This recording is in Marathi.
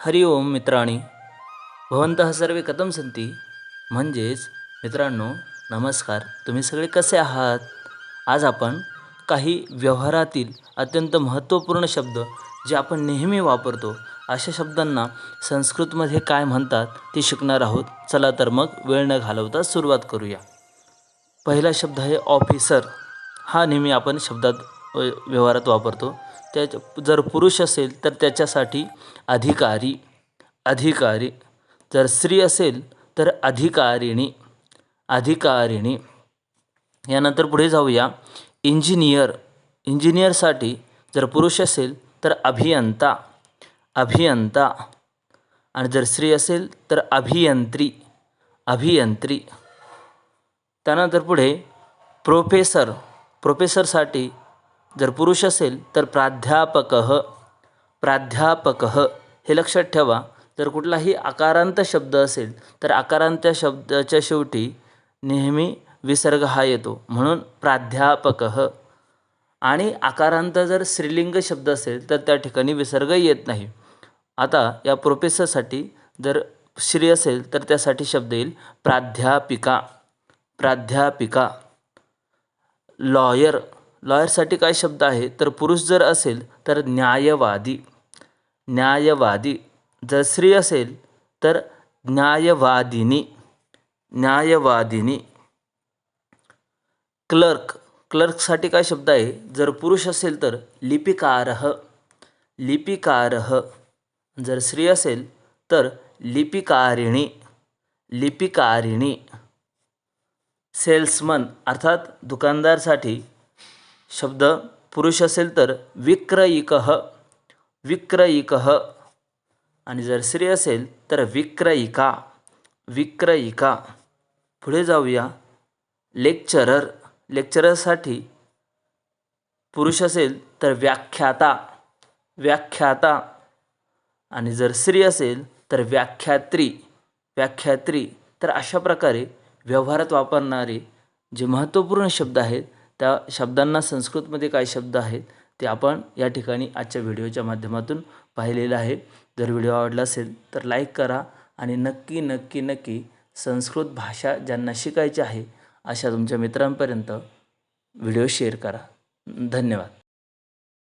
हरि ओम मित्राणी. भवन्तः सर्वे कथं सन्ति? म्हणजेच मित्रांनो नमस्कार. तुम्ही सगळे कसे आहात? आज आपण काही व्यवहारातील अत्यंत महत्त्वपूर्ण शब्द जे आपण नेहमी वापरतो अशा शब्दांना संस्कृतमध्ये काय म्हणतात ते शिकणार आहोत. चला तर मग वेळ न घालवता सुरुवात करूया. पहिला शब्द आहे ऑफिसर. हा नेहमी आपण शब्दात व्यवहारात वापरतो. त्या जर पुरुष असेल तर त्याच्यासाठी अधिकारी अधिकारी. जर स्त्री असेल तर अधिकारिणी अधिकारिणी. यानंतर पुढे जाऊया. इंजिनियर इंजिनियरसाठी जर पुरुष असेल तर अभियंता अभियंता. आणि जर स्त्री असेल तर अभियंत्री अभियंत्री. त्यानंतर पुढे प्रोफेसर प्रोफेसरसाठी जर पुरुष असेल तर प्राध्यापक प्राध्यापक. हे लक्षात ठेवा जर कुठलाही आकारांत शब्द असेल तर आकारांत शब्दाच्या शेवटी नेहमी विसर्ग हा येतो. म्हणून प्राध्यापक. आणि आकारांत जर स्त्रीलिंग शब्द असेल तर त्या ठिकाणी विसर्ग येत नाही. आता या प्रोफेसरसाठी जर स्त्री असेल तर त्यासाठी शब्द येईल प्राध्यापिका. प्राध्यापिका. लॉयर. लॉयरसाठी काय शब्द आहे? तर पुरुष जर असेल तर न्यायवादी. न्यायवादी. जर स्त्री असेल तर न्यायवादिनी. न्यायवादिनी. क्लर्क. क्लर्कसाठी काय शब्द आहे? जर पुरुष असेल तर लिपिकारः. लिपिकारः. जर स्त्री असेल तर लिपिकारिणी. लिपिकारिणी. सेल्समन अर्थात दुकानदारसाठी शब्द पुरुष असेल तर विक्रयिकः विक्रयिकः. आणि जर स्त्री असेल तर विक्रयिका विक्रयिका. पुढे जाऊया. लेक्चरर लेक्चररसाठी पुरुष असेल तर व्याख्याता व्याख्याता. आणि जर स्त्री असेल तर व्याख्यात्री व्याख्यात्री. तर अशा प्रकारे व्यवहारात वापरणारे जे महत्त्वपूर्ण शब्द आहेत त्या शब्दांना संस्कृतमध्ये काय शब्द आहेत ते आपण या ठिकाणी आजच्या व्हिडिओच्या माध्यमातून पाहिलेलं आहे. जर व्हिडिओ आवडला असेल तर लाईक करा आणि नक्की नक्की नक्की संस्कृत भाषा ज्यांना शिकायची आहे अशा तुमच्या मित्रांपर्यंत व्हिडिओ शेअर करा. धन्यवाद.